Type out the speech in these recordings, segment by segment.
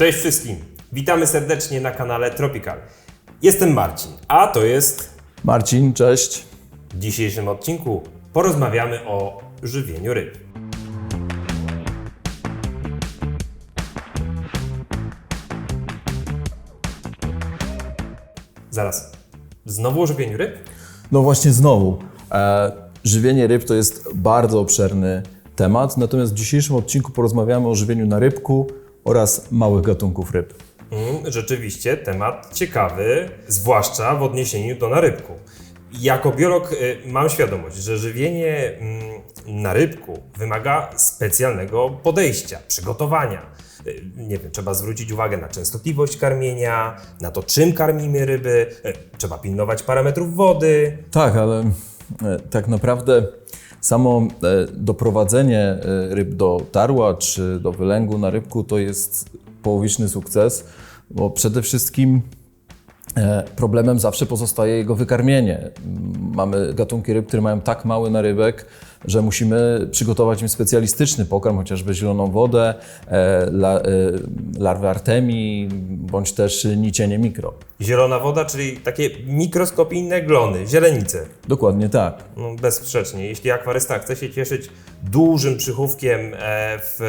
Cześć wszystkim! Witamy serdecznie na kanale Tropical. Jestem Marcin, a to jest Marcin, cześć. w dzisiejszym odcinku porozmawiamy o żywieniu ryb. Zaraz, znowu o żywieniu ryb? No właśnie znowu. E, żywienie ryb to jest bardzo obszerny temat, natomiast w dzisiejszym odcinku porozmawiamy o żywieniu na rybku oraz małych gatunków ryb. Mm, rzeczywiście temat ciekawy, zwłaszcza w odniesieniu do narybku. Jako biolog y, mam świadomość, że żywienie mm, na rybku wymaga specjalnego podejścia, przygotowania. Y, Nie wiem, trzeba zwrócić uwagę na częstotliwość karmienia, na to, czym karmimy ryby, y, trzeba pilnować parametrów wody. Tak, ale tak naprawdę samo e, doprowadzenie e, ryb do tarła czy do wylęgu na rybku to jest połowiczny sukces, bo przede wszystkim e, problemem zawsze pozostaje jego wykarmienie. Mamy gatunki ryb, które mają tak mały narybek, że musimy przygotować im specjalistyczny pokarm, chociażby zieloną wodę, e, e, larwy artemii, bądź też nicienie mikro. Zielona woda, czyli takie mikroskopijne glony, zielenice. Dokładnie tak. No, bezsprzecznie. Jeśli akwarysta chce się cieszyć dużym przychówkiem e, w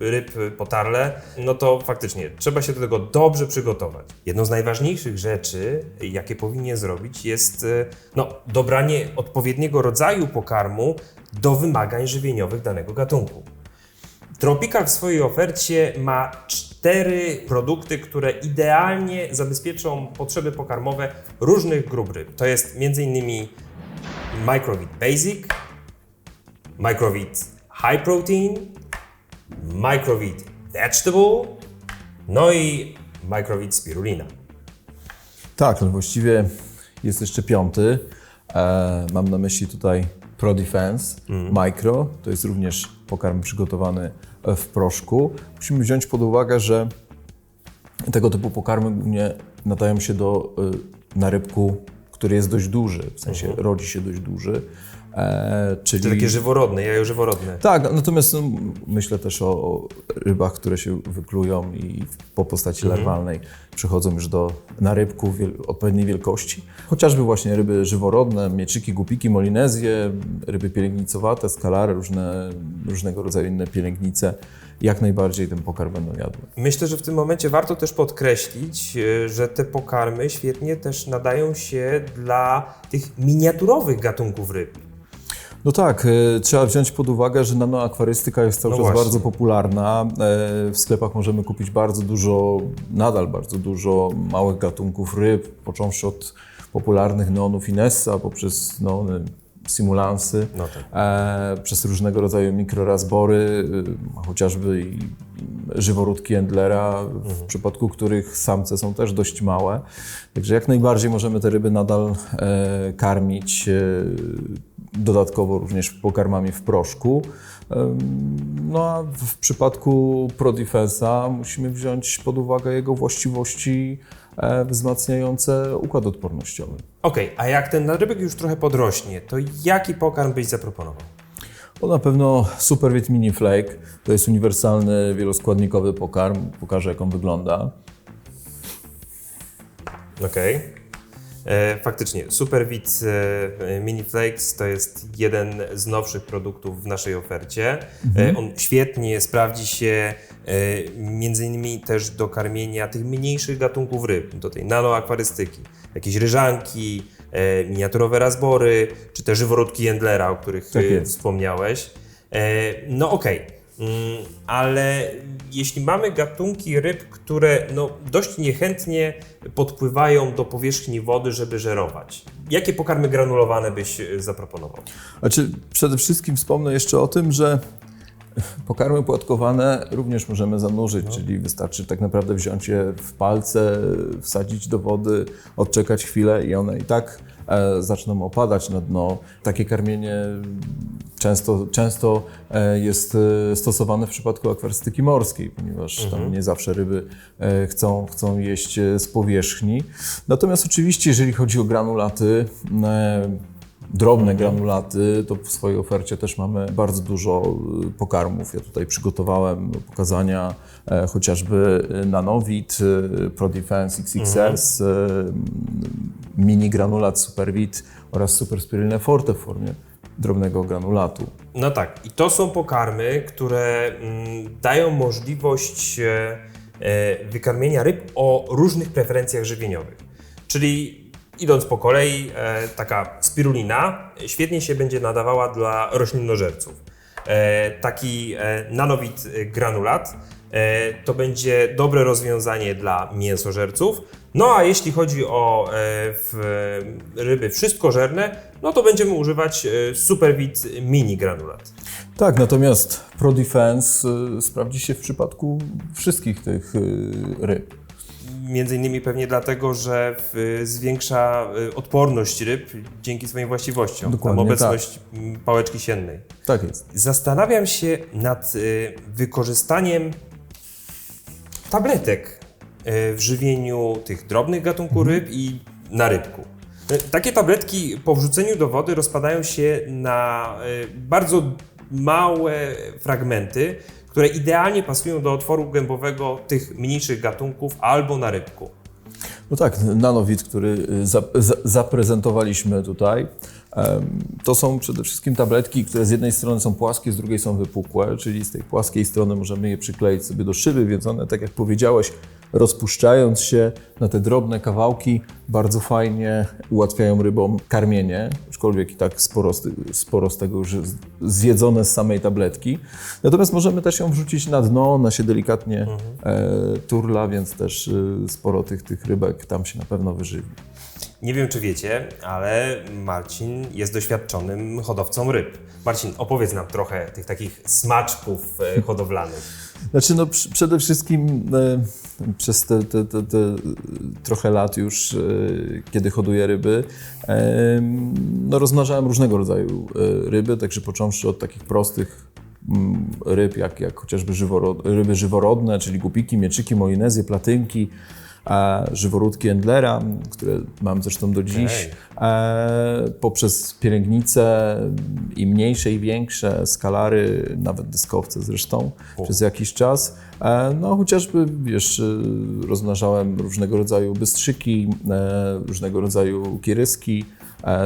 ryb potarle, no to faktycznie trzeba się do tego dobrze przygotować. Jedną z najważniejszych rzeczy, jakie powinien zrobić, jest e, no, dobranie odpowiedniego rodzaju pokarmu do wymagań żywieniowych danego gatunku. Tropical w swojej ofercie ma cztery produkty, które idealnie zabezpieczą potrzeby pokarmowe różnych grup ryb. To jest m.in. Microvit Basic, Microvit High Protein, Microvit Vegetable, no i Microvit Spirulina. Tak, no właściwie jest jeszcze piąty. E, mam na myśli tutaj Pro Defense Micro. To jest również pokarm przygotowany w proszku. Musimy wziąć pod uwagę, że tego typu pokarmy głównie nadają się do y, narybku, który jest dość duży, w sensie rodzi się dość duży. E, czyli To takie żyworodne, jajo żyworodne. tak, natomiast no, myślę też o, o rybach, które się wyklują i po postaci larwalnej przechodzą już do narybków wiel- odpowiedniej wielkości. Chociażby właśnie ryby żyworodne, mieczyki, gupiki, molinezje, ryby pielęgnicowate, skalary, różne, różnego rodzaju inne pielęgnice, jak najbardziej ten pokarm będą jadły. Myślę, że w tym momencie warto też podkreślić, e, że te pokarmy świetnie też nadają się dla tych miniaturowych gatunków ryb. No tak, e, trzeba wziąć pod uwagę, że nanoakwarystyka jest cały No czas właśnie. bardzo popularna. E, W sklepach możemy kupić bardzo dużo, nadal bardzo dużo małych gatunków ryb, począwszy od popularnych neonów Inessa, poprzez neony simulansy, No tak. e, przez różnego rodzaju mikrorazbory, e, chociażby i żyworódki Endlera, w przypadku których samce są też dość małe. Także jak najbardziej możemy te ryby nadal e, karmić, e, dodatkowo również pokarmami w proszku. Em, No a w przypadku ProDefensa musimy wziąć pod uwagę jego właściwości e, wzmacniające układ odpornościowy. Okej, a jak ten narybek już trochę podrośnie, to jaki pokarm byś zaproponował? To na pewno Superwit Mini Flake. To jest uniwersalny, wieloskładnikowy pokarm. Pokażę, jak on wygląda. Okej. E, Faktycznie, Superwit e, Mini Flakes to jest jeden z nowszych produktów w naszej ofercie. E, On świetnie sprawdzi się e, między innymi też do karmienia tych mniejszych gatunków ryb, do tej nanoakwarystyki. Jakieś ryżanki, e, miniaturowe razbory, czy te żyworódki Jendlera, o których Tak e, wspomniałeś. E, No okej. Mm, Ale jeśli mamy gatunki ryb, które no, dość niechętnie podpływają do powierzchni wody, żeby żerować, jakie pokarmy granulowane byś e, zaproponował? Znaczy, przede wszystkim wspomnę jeszcze o tym, że pokarmy płatkowane również możemy zanurzyć, czyli wystarczy tak naprawdę wziąć je w palce, wsadzić do wody, odczekać chwilę i one i tak zaczną opadać na dno. Takie karmienie często, często e, jest e, stosowane w przypadku akwarystyki morskiej, ponieważ tam nie zawsze ryby e, chcą, chcą jeść e, z powierzchni. Natomiast oczywiście, jeżeli chodzi o granulaty, e, drobne granulaty, to w swojej ofercie też mamy bardzo dużo y, pokarmów. Ja tutaj przygotowałem do pokazania e, chociażby Nanovit, y, ProDefense XXS, y, mini granulat Supervit oraz Super Spirulina Forte w formie drobnego granulatu. No tak, i to są pokarmy, które mm, dają możliwość e, e, wykarmienia ryb o różnych preferencjach żywieniowych. Czyli idąc po kolei, e, taka spirulina świetnie się będzie nadawała dla roślinnożerców. E, taki e, nanowit e, granulat to będzie dobre rozwiązanie dla mięsożerców. No a jeśli chodzi o ryby wszystkożerne, no to będziemy używać Superwit Mini Granulat. Tak, natomiast ProDefense sprawdzi się w przypadku wszystkich tych ryb. Między innymi pewnie dlatego, że w, zwiększa y, odporność ryb dzięki swoim właściwościom. Dokładnie Tam obecność m, pałeczki siennej. Tak jest. Zastanawiam się nad y, wykorzystaniem tabletek y, w żywieniu tych drobnych gatunków ryb i na rybku. Takie tabletki po wrzuceniu do wody rozpadają się na bardzo małe fragmenty, które idealnie pasują do otworu gębowego tych mniejszych gatunków albo na rybku. No tak, nanowid, który y, za, za, zaprezentowaliśmy tutaj, to są przede wszystkim tabletki, które z jednej strony są płaskie, z drugiej są wypukłe, czyli z tej płaskiej strony możemy je przykleić sobie do szyby, więc one, tak jak powiedziałeś, rozpuszczając się na te drobne kawałki, bardzo fajnie ułatwiają rybom karmienie, aczkolwiek i tak sporo sporo z tego już zjedzone z samej tabletki. Natomiast możemy też ją wrzucić na dno, ona się delikatnie e, turla, więc też e, sporo tych, tych rybek tam się na pewno wyżywi. Nie wiem, czy wiecie, ale Marcin jest doświadczonym hodowcą ryb. Marcin, opowiedz nam trochę tych takich smaczków e, hodowlanych. Znaczy, no pr- przede wszystkim e, przez te, te, te, te trochę lat już, e, kiedy hoduję ryby, e, no rozmnażałem różnego rodzaju e, ryby, także począwszy od takich prostych ryb, jak, jak chociażby żyworod, ryby żyworodne, czyli głupiki, mieczyki, molinezje, platynki, a żyworódki Endlera, które mam zresztą do dziś, e, poprzez pielęgnice i mniejsze i większe, skalary, nawet dyskowce zresztą, przez jakiś czas. E, no chociażby, wiesz, y, rozmnażałem różnego rodzaju bystrzyki, e, różnego rodzaju kiryski, e,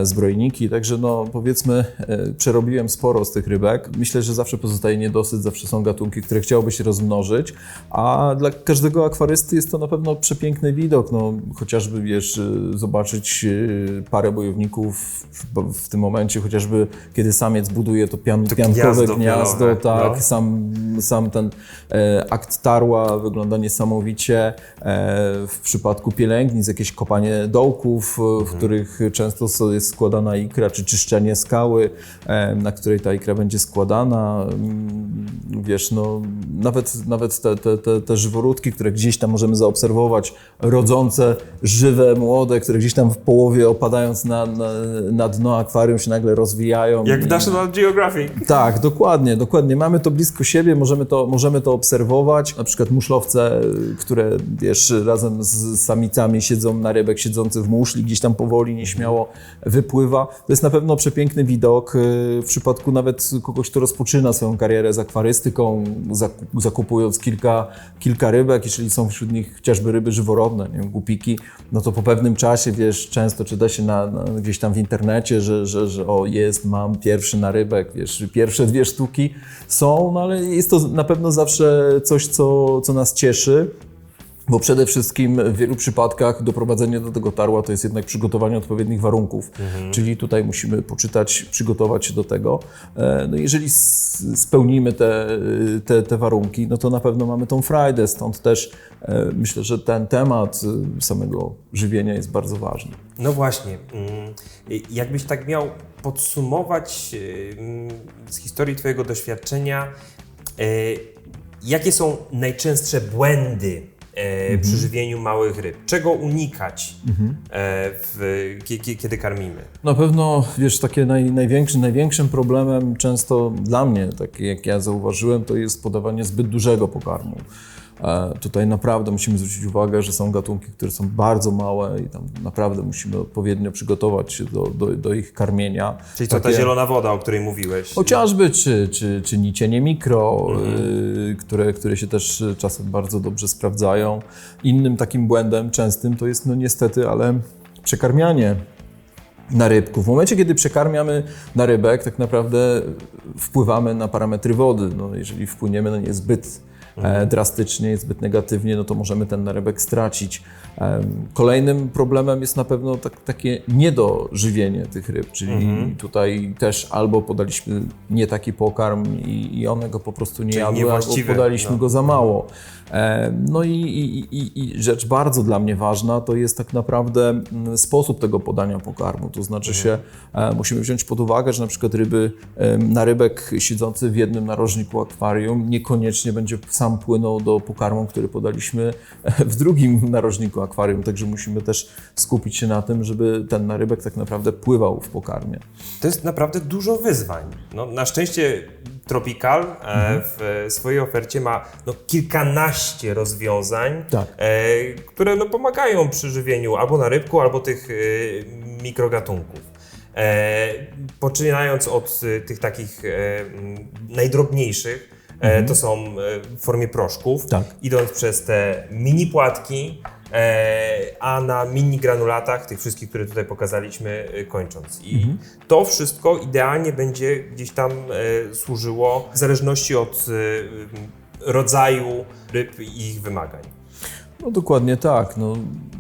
zbrojniki, także no powiedzmy e, przerobiłem sporo z tych rybek. Myślę, że zawsze pozostaje niedosyt, zawsze są gatunki, które chciałoby się rozmnożyć, a dla każdego akwarysty jest to na pewno przepiękny widok, no chociażby wiesz, e, zobaczyć e, parę bojowników w, w tym momencie, chociażby kiedy samiec buduje to, pian, piankowe gniazdo gniazdo, tak, no. sam, sam ten e, akt tarła wygląda niesamowicie. E, w przypadku pielęgnic jakieś kopanie dołków, e, w których często so- jest składana ikra, czy czyszczenie skały, e, na której ta ikra będzie składana. Mm, Wiesz, no, nawet, nawet te, te, te, te żyworódki, które gdzieś tam możemy zaobserwować, rodzące, żywe, młode, które gdzieś tam w połowie opadając na, na, na dno akwarium się nagle rozwijają. Jak w National Geographic. tak, dokładnie, dokładnie. Mamy to blisko siebie, możemy to, możemy to obserwować. Na przykład muszlowce, które wiesz, razem z samicami siedzą na rybek siedzący w muszli, gdzieś tam powoli, nieśmiało wypływa. To jest na pewno przepiękny widok. y, W przypadku nawet kogoś, kto rozpoczyna swoją karierę z akwarystyką, zaku- zakupując kilka, kilka rybek, jeżeli są wśród nich chociażby ryby żyworodne, nie wiem, głupiki, no to po pewnym czasie, wiesz, często czyta się na, na, gdzieś tam w internecie, że, że, że o jest, mam pierwszy narybek, wiesz, pierwsze dwie sztuki są, no ale jest to na pewno zawsze coś, co, co nas cieszy. Bo przede wszystkim w wielu przypadkach doprowadzenie do tego tarła to jest jednak przygotowanie odpowiednich warunków. Czyli tutaj musimy poczytać, przygotować się do tego. E, No jeżeli spełnimy te, te, te warunki, no to na pewno mamy tą frajdę. Stąd też e, myślę, że ten temat e, samego żywienia jest bardzo ważny. No właśnie. mm, Jakbyś tak miał podsumować mm, z historii Twojego doświadczenia, jakie są najczęstsze błędy e, przy żywieniu małych ryb? Czego unikać, e, w, kie- kie- kiedy karmimy? Na pewno, wiesz, takie naj, największym, największym problemem często dla mnie, takie jak ja zauważyłem, to jest podawanie zbyt dużego pokarmu. E, Tutaj naprawdę musimy zwrócić uwagę, że są gatunki, które są bardzo małe i tam naprawdę musimy odpowiednio przygotować się do, do, do ich karmienia. Czyli ta Takie- zielona woda, o której mówiłeś? Chociażby, czy, czy, czy nicienie mikro, Mhm. y, które, które się też czasem bardzo dobrze sprawdzają. Innym takim błędem częstym to jest no niestety, ale przekarmianie na rybku. W momencie, kiedy przekarmiamy na rybek, tak naprawdę wpływamy na parametry wody. No, jeżeli wpłyniemy na nie zbyt drastycznie, zbyt negatywnie, no to możemy ten narybek stracić. Em, Kolejnym problemem jest na pewno tak, takie niedożywienie tych ryb, czyli tutaj też albo podaliśmy nie taki pokarm i, i one go po prostu nie Czyli jadły, albo podaliśmy no. go za mało. E, No i, i, i, i rzecz bardzo dla mnie ważna to jest tak naprawdę mm, sposób tego podania pokarmu. To znaczy się, e, musimy wziąć pod uwagę, że na przykład ryby, narybek siedzący w jednym narożniku akwarium niekoniecznie będzie sam płynął do pokarmu, który podaliśmy e, w drugim narożniku akwarium. Także musimy też skupić się na tym, żeby ten narybek tak naprawdę pływał w pokarmie. To jest naprawdę dużo wyzwań. No, na szczęście Tropical e, w swojej ofercie ma no, kilkanaście rozwiązań, Tak. e, które no, pomagają przy żywieniu albo na rybku, albo tych mikrogatunków. Poczynając od tych takich najdrobniejszych, e, to są e, w formie proszków, Tak. idąc przez te mini płatki, e, a na mini granulatach, tych wszystkich, które tutaj pokazaliśmy, kończąc. I to wszystko idealnie będzie gdzieś tam służyło w zależności od rodzaju ryb i ich wymagań. No dokładnie tak. No,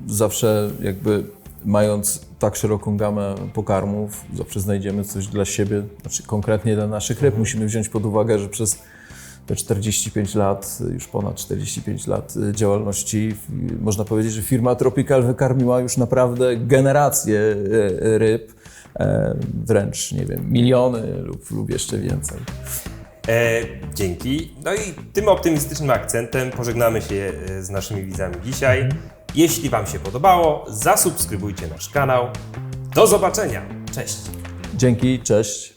zawsze jakby mając tak szeroką gamę pokarmów, zawsze znajdziemy coś dla siebie, znaczy konkretnie dla naszych ryb. Musimy wziąć pod uwagę, że przez te 45 lat, już ponad 45 lat y, działalności, y, można powiedzieć, że firma Tropical wykarmiła już naprawdę generacje y, ryb, e, wręcz, nie wiem, miliony lub, lub jeszcze więcej. E, dzięki. No i tym optymistycznym akcentem pożegnamy się e, z naszymi widzami dzisiaj. Jeśli Wam się podobało, zasubskrybujcie nasz kanał. Do zobaczenia. Cześć. Dzięki, cześć.